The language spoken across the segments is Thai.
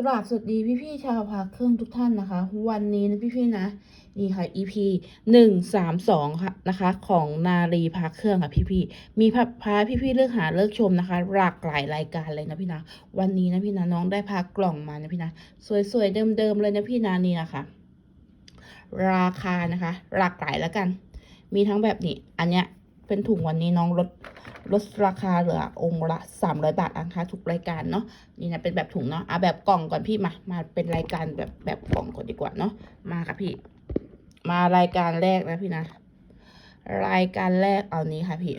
กราบสวัสดีพี่พี่ชาวพาเครื่องทุกท่านนะคะ วันนี้นะพี่พี่นะนี่ค่ะ EP หนึ่งสามสองค่ะนะคะ ของนารีพาเครื่องค่ะพี่พี่มีพาพาพี่พี่เลือกหาเลือกชมนะคะ หลากหลายรายการเลยนะพี่นะวันนี้นะพี่นะน้องได้พากล่องมานะพี่นะสวยๆเดิมๆเลยนะพี่นะนี่นะคะ ราคานะคะ หลากหลายแล้วกัน มีทั้งแบบนี้อันเนี้ย เป็นถุงวันนี้น้องลดลดราคาเหลือองค์ละสามร้อยบาทนะคะทุกรายการเนาะนี่นะเป็นแบบถุงเนาะเอาแบบกล่องก่อนพี่มา มาเป็นรายการแบบแบบกล่องก่อนดีกว่าเนาะมาค่ะพี่ มารายการแรกนะพี่นะ รายการแรกเอานี้ค่ะพี่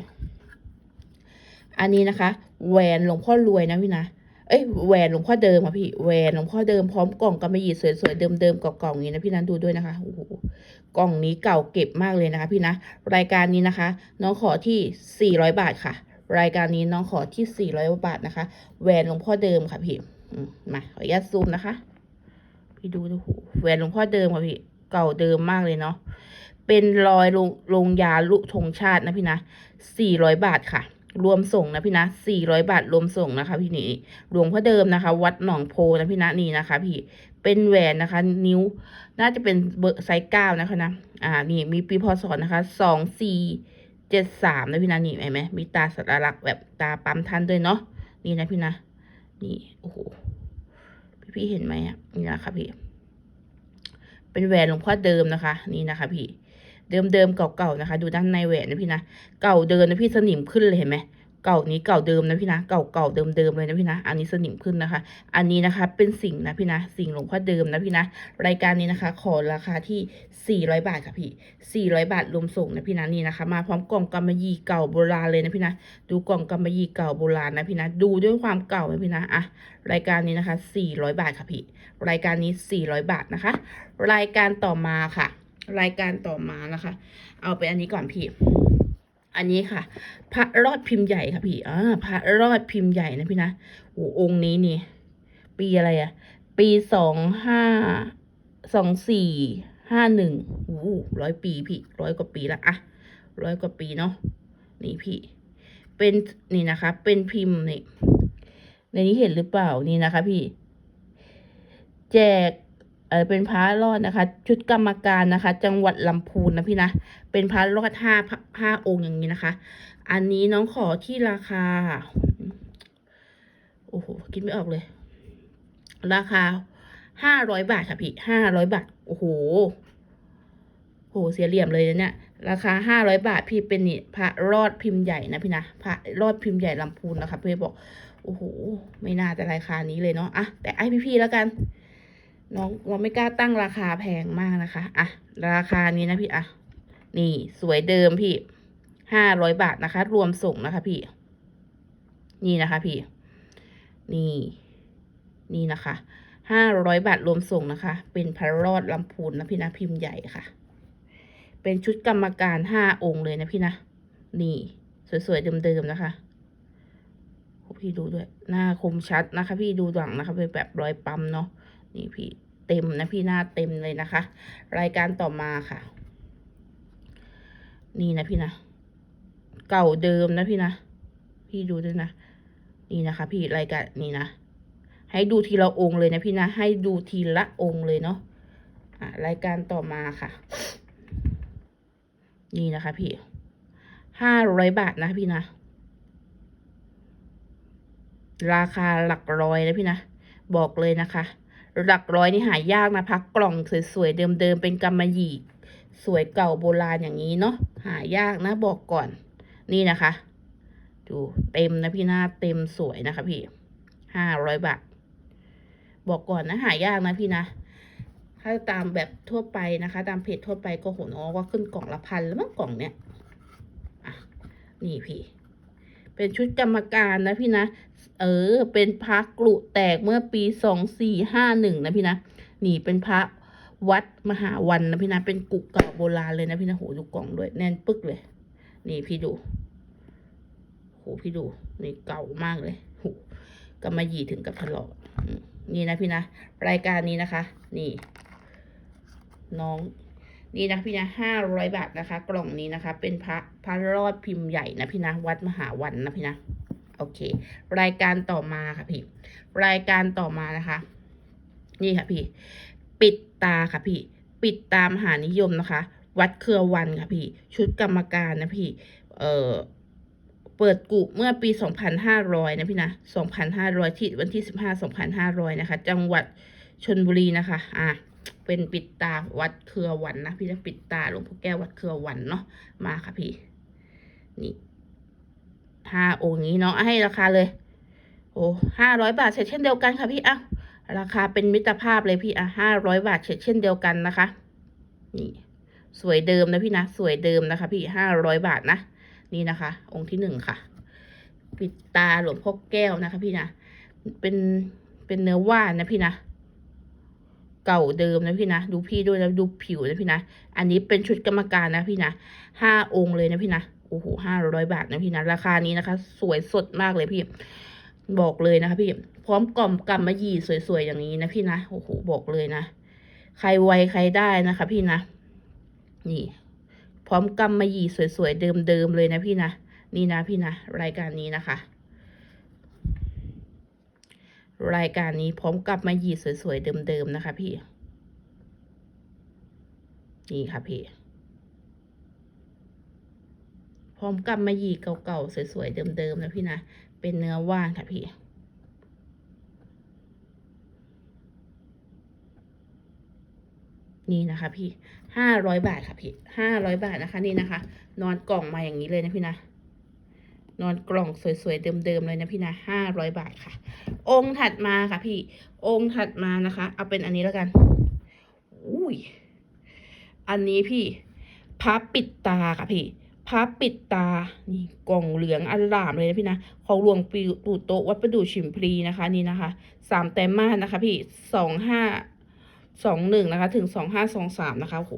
อันนี้นะคะแหวนหลวงพ่อรวยนะพี่นะ เอ้ยแหวนหลวงพ่อเดิมค่ะพี่แหวนหลวงพ่อเดิมพร้อมกล่องกำมะหยี่สวยๆเดิมๆกล่องๆอย่างนี้นะพี่นะดูด้วยนะคะโอ้โหกล่องนี้เก่าเก็บมากเลยนะคะ พี่นะรายการนี้นะคะ น้องขอที่ 400 บาทค่ะ รายการนี้น้องขอที่ 400 บาทนะคะแหวนหลวงพ่อเดิมค่ะพี่มาขออนุญาตซูมนะคะ พี่ดูดูโอ้โหแหวนหลวงพ่อเดิมค่ะพี่เก่าเดิมมากเลยเนาะเป็นรอยลงลงยาลุธงชาตินะพี่นะ 400 บาทค่ะ รวมส่งนะพี่นะ400บาทรวมส่งนะคะ พี่นี่หลวงพ่อเดิมนะคะ วัดหนองโพนะพี่นะนี่นะคะ พี่เป็นแหวนนะคะ นิ้ว น่าจะเป็นเบอร์ไซส์เก้านะคะนะอ่านี่มีปีพศนะคะสองสี่เจ็ดสามนะพี่นะนี่เห็นไหมมีตาสัญลักษณ์แบบตาปั๊มทันด้วยเนาะนี่นะพี่นะนี่โอ้โหพี่พี่เห็นไหมอะนี่นะคะพี่เป็นแหวนหลวงพ่อเดิมนะคะ นี่นะคะ พี่ เดิมๆเก่าๆนะคะ ดูด้านในแหวนนะพี่นะ เก่าเดิมนะพี่สนิมขึ้นเลยเห็นไหมเก่านี้เก่าเดิมนะพี่นะ เก่าเก่าเดิมเดิมๆเลยนะพี่นะ อันนี้สนิมขึ้นนะคะ อันนี้นะคะเป็นสิ่งนะพี่นะ สิ่งหลวงพ่อเดิมนะพี่นะ รายการนี้นะคะ ขอราคาที่ 400 บาทค่ะพี่400 บาทรวมส่งนะพี่นะนี่นะคะ มาพร้อมกล่องกำมะหยี่เก่าโบราณเลยนะพี่นะ ดูกล่องกำมะหยี่เก่าโบราณนะพี่นะ ดูด้วยความเก่านะพี่นะ อะ รายการนี้นะคะ 400 บาทค่ะพี่ รายการนี้ 400 บาทนะคะ รายการต่อมาค่ะ รายการต่อมานะคะ เอาไปอันนี้ก่อนพี่ อันนี้ค่ะ พระรอดพิมพ์ใหญ่ค่ะพี่อ่าพระรอดพิมพ์ใหญ่นะพี่นะโอ้องค์นี้นี่ ปีอะไรอะปีสองห้าสองสี่ห้าหนึ่งโอ้ร้อยปีพี่ร้อยกว่าปีละอะร้อยกว่าปีเนาะนี่พี่ เป็นนี่นะคะ เป็นพิมพ์นี่ในนี้เห็นหรือเปล่านี่นะคะ พี่ แจก อเป็นพระรอดนะคะ ชุดกรรมการนะคะ จังหวัดลำพูนนะพี่นะ เป็นพระรอดห้าพระห้าองค์อย่างนี้นะคะ อันนี้น้องขอที่ราคา โอ้โหคิดไม่ออกเลย ราคาห้าร้อยบาทค่ะพี่ห้าร้อยบาท โอ้โหโหเสียเหลี่ยมเลยนะเนี่ย ราคาห้าร้อยบาทพี่เป็นนี่พระรอดพิมพ์ใหญ่นะพี่นะพระรอดพิมพ์ใหญ่ลำพูนนะคะพี่บอกโอ้โห ไม่น่าจะราคานี้เลยเนาะ อะ แต่ไอพี่ๆแล้วกัน น้องเราไม่กล้าตั้งราคาแพงมากนะคะ อะ ราคานี้นะพี่ อะ นี่สวยเดิมพี่ ห้าร้อยบาทนะคะ รวมส่งนะคะพี่ นี่นะคะพี่ นี่ นี่นะคะ ห้าร้อยบาทรวมส่งนะคะ เป็นพระรอดลำพูนนะพี่นะพิมพ์ใหญ่ค่ะ เป็นชุดกรรมการห้าองค์เลยนะพี่นะ นี่ สวยๆเดิมๆนะคะพี่ดูด้วย หน้าคมชัดนะคะ พี่ดูหลังนะคะเป็นแบบรอยปั๊มเนาะ นี่พี่เต็มนะพี่หน้าเต็มเลยนะคะ รายการต่อมาค่ะ นี่นะพี่นะ เก่าเดิมนะพี่นะ พี่ดูด้วยนะ นี่นะคะ พี่รายการนี่นะ ให้ดูทีละองค์เลยนะพี่นะ ให้ดูทีละองค์เลยเนาะอะรายการต่อมาค่ะ นี่นะคะ พี่ห้าร้อยบาทนะพี่นะ ราคาหลักร้อยนะพี่นะ บอกเลยนะคะ หลักร้อยนี่หายากนะพักกล่องสวยๆเดิมๆเป็นกำมะหยี่สวยเก่าโบราณอย่างนี้เนาะหายากนะบอกก่อน นี่นะคะ ดูเต็มนะพี่หน้าเต็มสวยนะคะพี่ห้าร้อยบาทบอกก่อนนะหายากนะพี่นะ ถ้าตามแบบทั่วไปนะคะ ตามเพจทั่วไปก็โหน้อว่าขึ้นกล่องละพันแล้วมั้งกล่องเนี้ยอะนี่พี่ เป็นชุดกรรมการนะพี่นะ เออ เป็นพระกรุแตกเมื่อปีสองสี่ห้าหนึ่งนะพี่นะ นี่เป็นพระวัดมหาวันนะพี่นะ เป็นกุเก่าโบราณเลยนะพี่นะโหดูกล่องด้วยแน่นปึ๊กเลย นี่พี่ดูโหพี่ดู นี่เก่ามากเลยโหกำมะหยี่ถึงกับถลอกอืมนี่นะพี่นะ รายการนี้นะคะ นี่ น้อง นี่นะพี่นะห้าร้อยบาทนะคะ กล่องนี้นะคะ เป็นพระพระรอดพิมพ์ใหญ่นะพี่นะวัดมหาวันนะพี่นะโอเค รายการต่อมาค่ะพี่ รายการต่อมานะคะ นี่ค่ะพี่ ปิดตาค่ะพี่ ปิดตามหานิยมนะคะ วัดเครือวันค่ะพี่ ชุดกรรมการนะพี่ เอ่อเปิดกุเมื่อปี 2,500 นะพี่นะ 2,500 ที่วันที่ 15 2,500 นะคะ จังหวัดชนบุรีนะคะ อะ เป็นปิดตาวัดเครือวันนะพี่นะปิดตาหลวงพ่อแก้ววัดเครือวันเนาะมาค่ะพี่ นี่ห้าองค์นี้เนาะให้ราคาเลย โอ้ห้าร้อยบาทเสร็จเช่นเดียวกันค่ะพี่อะราคาเป็นมิตรภาพเลยพี่อะห้าร้อยบาทเสร็จเช่นเดียวกันนะคะ นี่ สวยเดิมนะพี่นะสวยเดิมนะคะ พี่ห้าร้อยบาทนะนี่นะคะ องค์ที่หนึ่งค่ะ ปิดตาหลวงพ่อแก้วนะคะ พี่นะเป็นเป็นเนื้อว่านนะพี่นะ เก่าเดิมนะพี่นะ ดูพี่ด้วยแล้วดูผิวนะพี่นะ อันนี้เป็นชุดกรรมการนะพี่นะห้าองค์เลยนะพี่นะ โอ้โหห้าร้อยบาทนะพี่นะ ราคานี้นะคะ สวยสดมากเลยพี่ บอกเลยนะคะพี่ พร้อมกล่อมกำมะหยี่สวยๆอย่างนี้นะพี่นะ โอ้โหบอกเลยนะ ใครไวใครได้นะคะพี่นะ นี่ พร้อมกำมะหยี่สวยๆเดิมๆเลยนะพี่นะ นี่นะพี่นะ รายการนี้นะคะ รายการนี้พร้อมกับมาหยีสวยๆ เดิมๆ นะคะพี่ นี่ค่ะพี่ พร้อมกับมาหยีเก่าๆ สวยๆ เดิมๆ นะพี่นะ เป็นเนื้อว่านค่ะพี่นี่นะคะพี่ห้าร้อยบาทค่ะพี่ห้าร้อยบาทนะคะนี่นะคะ นอนกล่องมาอย่างนี้เลยนะพี่นะ นอนกล่องสวยๆเดิมๆเลยนะพี่นะห้าร้อยบาทค่ะ องค์ถัดมาค่ะพี่ องค์ถัดมานะคะ เอาเป็นอันนี้แล้วกัน อุ้ย อันนี้พี่พับปิดตาค่ะพี่พับปิดตา นี่กล่องเหลืองอันลามเลยนะพี่นะ ของหลวงปู่โตวัดประดู่ฉิมพลีนะคะ นี่นะคะ สามแต้มมากนะคะ พี่สองห้าสองหนึ่งนะคะ ถึงสองห้าสองสามนะคะโห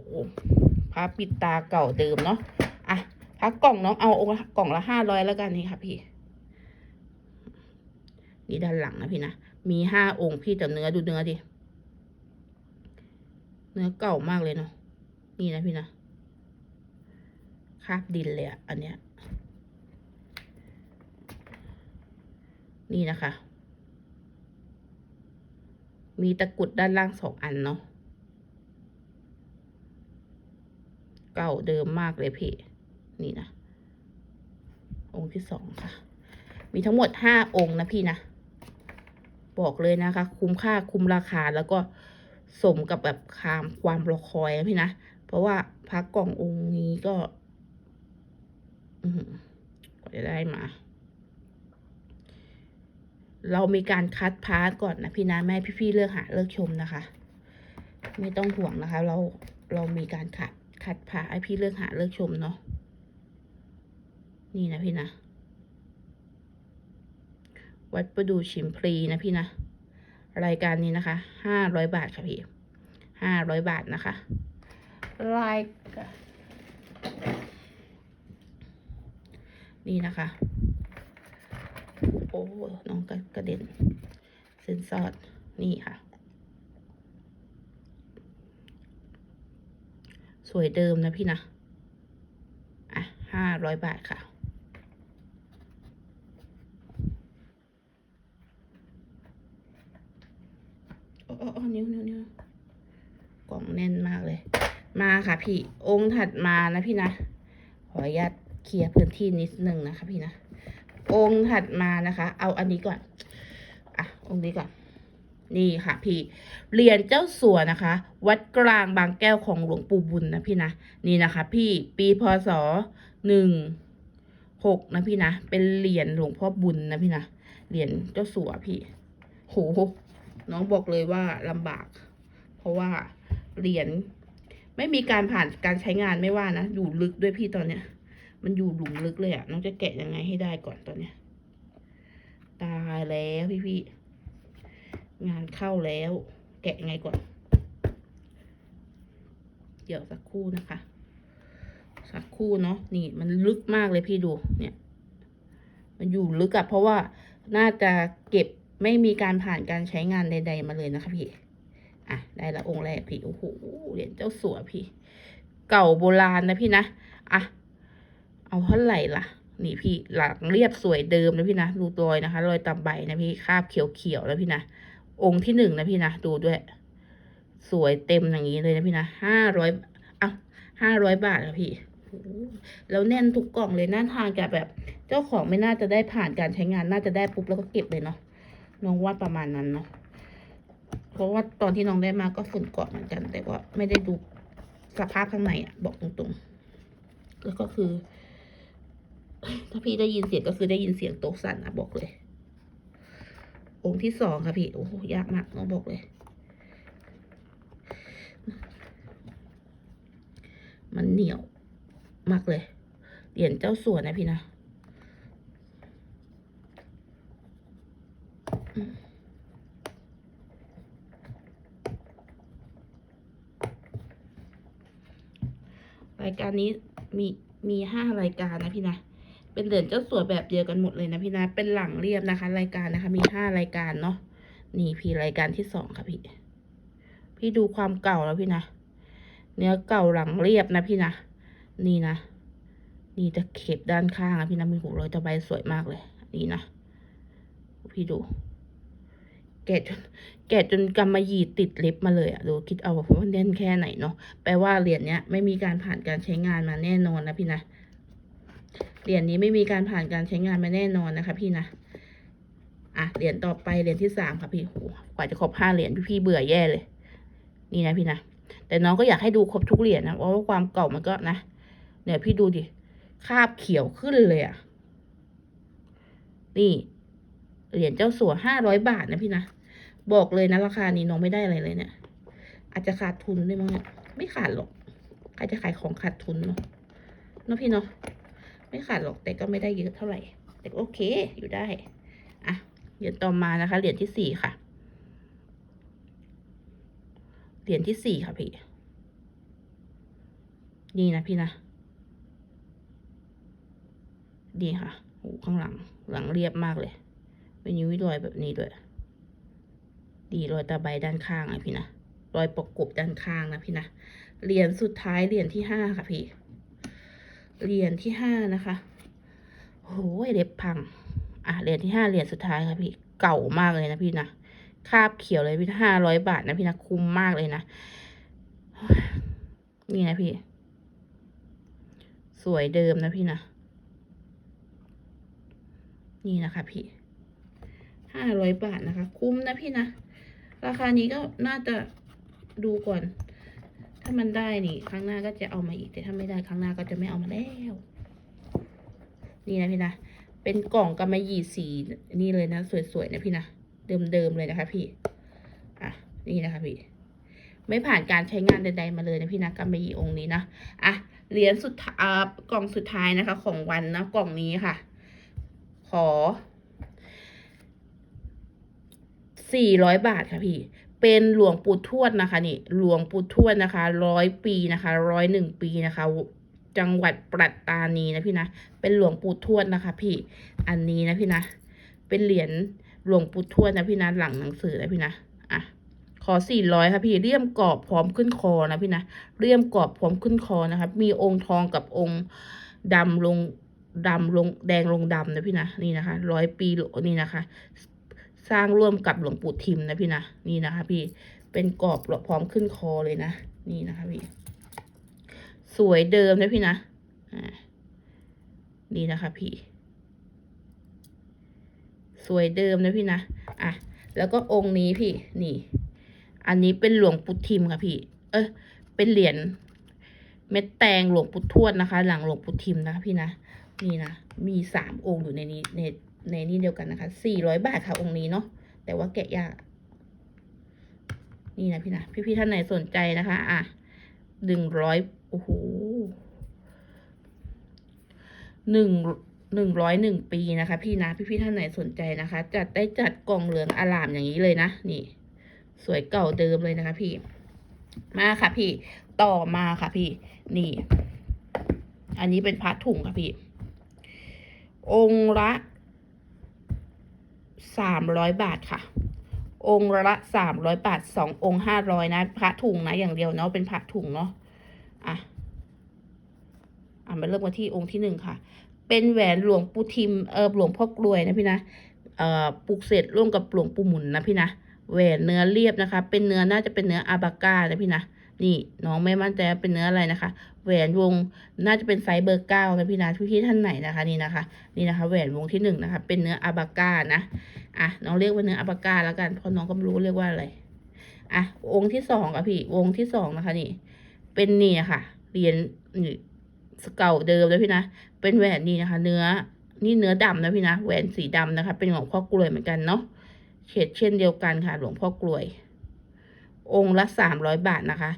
พับปิดตาเก่าเดิมเนาะ พักกล่องเนาะเอาองค์กล่องละห้าร้อยแล้วกันนี่ค่ะพี่ นี่ด้านหลังนะพี่นะ มีห้าองค์พี่แต่เนื้อดูเนื้อดิ เนื้อเก่ามากเลยเนาะ นี่นะพี่นะ คาบดินเลยอะอันเนี้ย นี่นะคะ มีตะกุดด้านล่างสองอันเนาะ เก่าเดิมมากเลยพี่ นี่นะ องค์ที่สองค่ะ มีทั้งหมดห้าองค์นะพี่นะ บอกเลยนะคะ คุ้มค่าคุ้มราคาแล้วก็สมกับแบบคามความรอคอยนะพี่นะ เพราะว่าพระกล่ององค์นี้ก็กว่าจะได้มา เรามีการคัดพาร์ทก่อนนะพี่นะแม่พี่ๆเลือกหาเลือกชมนะคะ ไม่ต้องห่วงนะคะ เราเรามีการคัดคัดพาร์ทให้พี่เลือกหาเลือกชมเนาะ นี่นะพี่นะ วัดประดูชิมพลีนะพี่นะ รายการนี้นะคะ ห้าร้อยบาทค่ะพี่ห้าร้อยบาทนะคะ รายการนี่นะคะ โอ้น้องกระกระเด็นเซนซอดนี่ค่ะ สวยเดิมนะพี่นะ อะห้าร้อยบาทค่ะ โอ้โอ้โอ้นิ้วนิ้วนิ้วกล่องแน่นมากเลย มาค่ะพี่ องค์ถัดมานะพี่นะ ขออนุญาตเคลียร์พื้นที่นิดนึงนะคะพี่นะ องค์ถัดมานะคะ เอาอันนี้ก่อน อะ องค์นี้ก่อน นี่ค่ะพี่เหรียญเจ้าสัวนะคะ วัดกลางบางแก้วของหลวงปู่บุญนะพี่นะ นี่นะคะ พี่ ปีพศหนึ่งหกนะพี่นะ เป็นเหรียญหลวงพ่อบุญนะพี่นะ เหรียญเจ้าสัวพี่ โห น้องบอกเลยว่าลำบาก เพราะว่าเหรียญไม่มีการผ่านการใช้งานไม่ว่านะ อยู่ลึกด้วยพี่ตอนเนี้ย มันอยู่หลุมลึกเลยอะน้องจะแกะยังไงให้ได้ก่อนตอนเนี้ย ตายแล้วพี่พี่งานเข้าแล้ว แกะยังไงก่อน เดี๋ยวสักครู่นะคะ สักครู่เนาะนี่มันลึกมากเลยพี่ดูเนี่ย มันอยู่ลึกอะเพราะว่าน่าจะเก็บ ไม่มีการผ่านการใช้งานใด ๆ มาเลยนะคะพี่ อะ ได้ละองค์แรกพี่ โอ้โห เหรียญเจ้าสัวพี่ เก่าโบราณนะพี่นะ อะ เอาเท่าไหร่ล่ะ นี่พี่ หลังเรียบสวยเดิมนะพี่นะดูรอยนะคะ รอยตามใบนะพี่ คาบเขียวๆแล้วพี่นะ องค์ที่หนึ่งนะพี่นะ ดูด้วย สวยเต็มอย่างนี้เลยนะพี่นะห้าร้อยอะห้าร้อยบาทค่ะพี่แล้วแน่นทุกกล่องเลยน่าทานกับแบบ เจ้าของไม่น่าจะได้ผ่านการใช้งานน่าจะได้ปุ๊บแล้วก็เก็บเลยเนาะ น้องว่าประมาณนั้นเนาะเพราะว่าตอนที่น้องได้มาก็ฝุ่นเกาะเหมือนกัน แต่ว่าไม่ได้ดูสภาพข้างในอะบอกตรงๆ แล้วก็คือ ถ้าพี่ได้ยินเสียงก็คือได้ยินเสียงโต๊ะสั่นอะบอกเลย องค์ที่สองค่ะพี่โอ้โหยากมากน้องบอกเลยมันเหนียวมากเลย เหรียญเจ้าสัวนะพี่นะอืม รายการนี้มีมีห้ารายการนะพี่นะ เป็นเหรียญเจ้าสัวแบบเดียวกันหมดเลยนะพี่นะ เป็นหลังเรียบนะคะ รายการนะคะ มีห้ารายการเนาะ นี่พี่รายการที่สองค่ะพี่ พี่ดูความเก่าแล้วพี่นะ เนื้อเก่าหลังเรียบนะพี่นะ นี่นะ นี่ตะเข็บด้านข้างนะพี่นะมีหูรอยตะไบสวยมากเลย นี่นะ พี่ดู แกะจนแกะจนกำมะหยี่ติดเล็บมาเลยอะดูคิดเอาว่ามันแน่นแค่ไหนเนาะแปลว่าเหรียญเนี้ยไม่มีการผ่านการใช้งานมาแน่นอนนะพี่นะเหรียญนี้ไม่มีการผ่านการใช้งานมาแน่นอนนะคะ พี่นะอะเหรียญต่อไปเหรียญที่สามค่ะพี่โหกว่าจะครบห้าเหรียญพี่เบื่อแย่เลย นี่นะพี่นะแต่น้องก็อยากให้ดูครบทุกเหรียญนะเพราะว่าความเก่ามันก็นะเนี่ยพี่ดูดิคาบเขียวขึ้นเลยอะนี่เหรียญเจ้าสัวห้าร้อยบาทนะพี่นะ บอกเลยนะราคานี้น้องไม่ได้อะไรเลยเนี่ย อาจจะขาดทุนด้วยมั้งเนี่ยไม่ขาดหรอกใครจะขายของขาดทุนเนาะเนาะพี่เนาะไม่ขาดหรอกแต่ก็ไม่ได้เยอะเท่าไหร่ แต่โอเคอยู่ได้ อะเหรียญต่อมานะคะเหรียญที่สี่ค่ะเหรียญที่สี่ค่ะพี่นี่นะพี่นะดีค่ะโอ้ข้างหลังหลังเรียบมากเลยเป็นยุ้ยรอยแบบนี้ด้วย ดีรอยตาใบด้านข้างอะพี่นะรอยประกบด้านข้างนะพี่นะเหรียญสุดท้ายเหรียญที่ห้าค่ะพี่เหรียญที่ห้านะคะโอ้ยเล็บพัง อะเหรียญที่ห้าเหรียญสุดท้ายค่ะพี่เก่ามากเลยนะพี่นะคาบเขียวเลยพี่ห้าร้อยบาทนะพี่นะคุ้มมากเลยนะนี่นะพี่ สวยเดิมนะพี่นะนี่นะคะพี่ห้าร้อยบาทนะคะ คุ้มนะพี่นะ ราคานี้ก็น่าจะดูก่อน ถ้ามันได้นี่ ครั้งหน้าก็จะเอามาอีก แต่ถ้าไม่ได้ครั้งหน้าก็จะไม่เอามาแล้ว นี่นะพี่นะ เป็นกล่องกำมะหยี่สีนี่เลยนะ สวยๆนะพี่นะ เดิมๆเลยนะคะ พี่ อะ นี่นะคะพี่ ไม่ผ่านการใช้งานใดๆมาเลยนะพี่นะกำมะหยี่องค์นี้นะ อะ เหรียญสุดท้ายกล่องสุดท้ายนะคะ ของวันนะ กล่องนี้ค่ะ ขอ สี่ร้อยบาทค่ะพี่ เป็นหลวงปู่ทวดนะคะนี่ หลวงปู่ทวดนะคะร้อยปีนะคะร้อยหนึ่งปีนะคะ จังหวัดปัตตานีนะพี่นะ เป็นหลวงปู่ทวดนะคะ พี่ อันนี้นะพี่นะ เป็นเหรียญหลวงปู่ทวดนะพี่นะ หลังหนังสือนะพี่นะ อะขอสี่ร้อยค่ะพี่เลี่ยมกรอบพร้อมขึ้นคอนะพี่นะเลี่ยมกรอบพร้อมขึ้นคอนะคะมีองค์ทองกับองค์ดำลงดำลงแดงลงดำนะพี่นะนี่นะคะร้อยปีหลวนี่นะคะ สร้างร่วมกับหลวงปู่ทิมนะพี่นะนี่นะคะ พี่เป็นกรอบพร้อมขึ้นคอเลยนะนี่นะคะพี่ สวยเดิมนะพี่นะนี่นะคะพี่ สวยเดิมนะพี่นะอะแล้วก็องค์นี้พี่นี่ อันนี้เป็นหลวงปู่ทิมค่ะพี่ เออเป็นเหรียญเม็ดแตงหลวงปู่ทวดนะคะ หลังหลวงปู่ทิมนะคะพี่นะนี่นะมีสามองค์อยู่ในนี้ใน ในนี้เดียวกันนะคะสี่ร้อยบาทค่ะองค์นี้เนาะแต่ว่าแกะยากนี่นะพี่นะพี่ๆท่านไหนสนใจนะคะ อะหนึ่งร้อยโอ้โหหนึ่งหนึ่งร้อยหนึ่งปีนะคะ พี่นะพี่ๆท่านไหนสนใจนะคะ จัดได้จัดกล่องเหลืองอลามอย่างนี้เลยนะนี่ สวยเก่าเดิมเลยนะคะ พี่ มาค่ะพี่ ต่อมาค่ะพี่ นี่ อันนี้เป็นพัดถุงค่ะพี่ องค์ละ สามร้อยบาทค่ะ องค์ละสามร้อยบาทสององค์ห้าร้อยนะ พระถุงนะ อย่างเดียวเนาะ เป็นพระถุงเนาะ อะ อะมาเริ่มกันที่องค์ที่หนึ่งค่ะ เป็นแหวนหลวงปู่ทิม เออหลวงพ่อกลวยนะพี่นะ เอ่อ ปลูกเสร็จร่วมกับหลวงปู่หมุนนะพี่นะ แหวนเนื้อเรียบนะคะ เป็นเนื้อน่าจะเป็นเนื้ออาบาก้านะพี่นะ นี่น้องไม่มั่นใจว่าเป็นเนื้ออะไรนะคะ แหวนวงน่าจะเป็นไซส์เบอร์เก้านะพี่นะพี่พี่ท่านไหนนะคะนี่นะคะ นี่นะคะ แหวนวงที่หนึ่งนะคะ เป็นเนื้ออาบาก้านะอะน้องเรียกว่าเนื้ออาบาก้าแล้วกันเพราะน้องก็ไม่รู้เรียกว่าอะไรอะองค์ที่สองอะพี่วงที่สองนะคะนี่ เป็นนี่ะค่ะเหรียญนี่เก่าเดิมแล้วพี่นะเป็นแหวนนี่นะคะ เนื้อนี่เนื้อดำนะพี่นะแหวนสีดำนะคะ เป็นของพ่อกลวยเหมือนกันเนาะเฉดเช่นเดียวกันค่ะ หลวงพ่อกลวย องค์ละสามร้อยบาทนะคะ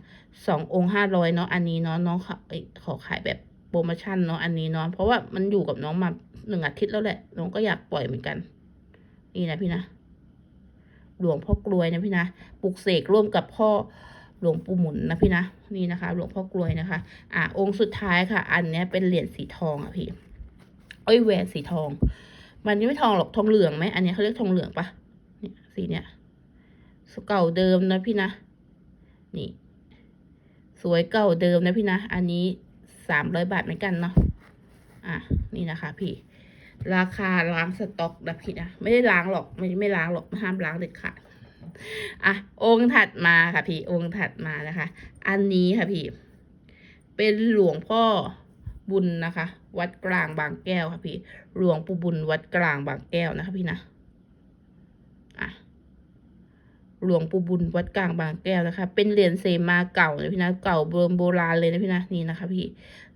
สององค์ห้าร้อยเนาะอันนี้เนาะน้องขอขอขายแบบโปรโมชั่นเนาะอันนี้เนาะเพราะว่ามันอยู่กับน้องมาหนึ่งอาทิตย์แล้วแหละ น้องก็อยากปล่อยเหมือนกัน นี่นะพี่นะหลวงพ่อกลวยนะพี่นะปลุกเสกร่วมกับพ่อหลวงปู่หมุนนะพี่นะนี่นะคะ หลวงพ่อกลวยนะคะ อะองค์สุดท้ายค่ะ อันเนี้ยเป็นเหรียญสีทองอะพี่เอ้ยแหวนสีทอง มันยังไม่ทองหรอกทองเหลืองไหมอันนี้เขาเรียกทองเหลืองปะเนี่ยสีเนี้ย เก่าเดิมนะพี่นะ นี่ สวยเก่าเดิมนะพี่นะ อันนี้สามร้อยบาทเหมือนกันเนาะ อะ นี่นะคะพี่ ราคาล้างสต็อกนะพี่นะ ไม่ได้ล้างหรอก ไม่ไม่ล้างหรอก ห้ามล้างเด็ดขาด อะ องค์ถัดมาค่ะพี่ องค์ถัดมานะคะ อันนี้ค่ะพี่ เป็นหลวงพ่อบุญนะคะ วัดกลางบางแก้วค่ะพี่ หลวงปู่บุญวัดกลางบางแก้วนะคะพี่นะ อะ หลวงปู่บุญวัดกลางบางแก้วนะคะ เป็นเหรียญเซมาเก่านะพี่นะเก่าโบราณโบราณเลยนะพี่นะนี่นะคะพี่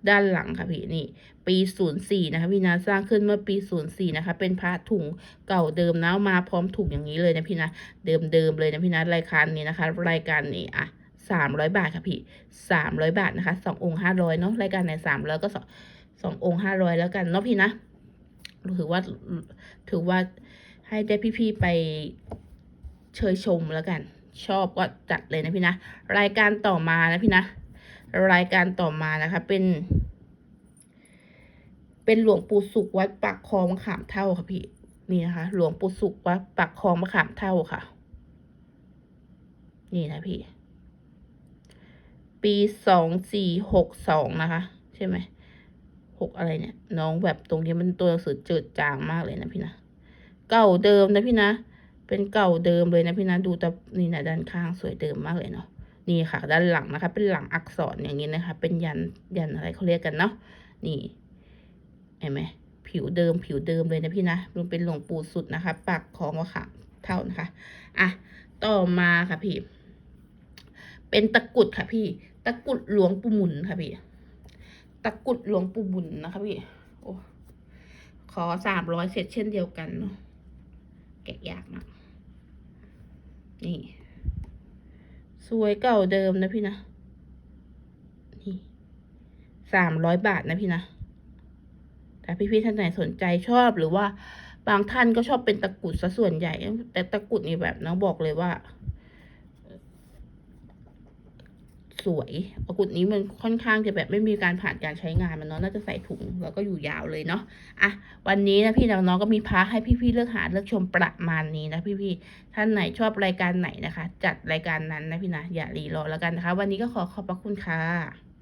ด้านหลังค่ะพี่นี่ ปีศูนย์สี่นะคะพี่นะสร้างขึ้นเมื่อปีศูนย์สี่นะคะ เป็นพระถุงเก่าเดิมนะมาพร้อมถุงอย่างนี้เลยนะพี่นะเดิมเดิมๆเลยนะพี่นะรายการนี้นะคะ รายการนี้อะสามร้อยบาทค่ะพี่สามร้อยบาทนะคะสององค์ห้าร้อยเนาะรายการไหนสามร้อยก็สองสององค์ห้าร้อยแล้วกันเนาะพี่นะถือว่าถือว่าให้ได้พี่ๆไป เชยชมแล้วกัน ชอบก็จัดเลยนะพี่นะ รายการต่อมานะพี่นะ รายการต่อมานะคะ เป็น เป็นหลวงปู่สุขวัดปากคลองมะขามเท่าค่ะพี่นี่นะคะ หลวงปู่สุขวัดปากคลองมะขามเท่าค่ะ นี่นะพี่ ปีสองสี่หกสองนะคะ ใช่ไหมหกอะไรเนี่ย น้องแบบตรงนี้มันตัวหนังสือจืดจางมากเลยนะพี่นะ เก่าเดิมนะพี่นะ เป็นเก่าเดิมเลยนะพี่นะดูแต่นี่นะด้านข้างสวยเดิมมากเลยเนาะนี่ค่ะ ด้านหลังนะคะ เป็นหลังอักษรอย่างนี้นะคะ เป็นยันยันอะไรเขาเรียกกันเนาะนี่เห็นไหมผิวเดิมผิวเดิมเลยนะพี่นะมันเป็นหลวงปู่สุดนะคะ ปากของมะขามเท่านะคะอะต่อมาค่ะพี่ เป็นตะกุดค่ะพี่ ตะกุดหลวงปู่หมุนค่ะพี่ ตะกุดหลวงปู่บุญนะคะพี่โอ้ขอสามร้อยเสร็จเช่นเดียวกันเนาะแกะยากมาก นี่ สวยเก่าเดิมนะพี่นะ นี่สามร้อยบาทนะพี่นะ แต่พี่ๆท่านไหนสนใจชอบหรือว่าบางท่านก็ชอบเป็นตะกุดซะส่วนใหญ่ แต่ตะกุดนี่แบบน้องบอกเลยว่า สวยตะกรุดนี้มันค่อนข้างจะแบบไม่มีการผ่านการใช้งานมันเนาะน่าจะใส่ถุงแล้วก็อยู่ยาวเลยเนาะอะวันนี้นะพี่น้องๆก็มีพักให้พี่ๆเลือกหาเลือกชมประมาณนี้นะพี่ๆท่านไหนชอบรายการไหนนะคะ จัดรายการนั้นนะพี่นะอย่ารีรอแล้วกันนะคะ วันนี้ก็ขอขอบพระคุณค่ะ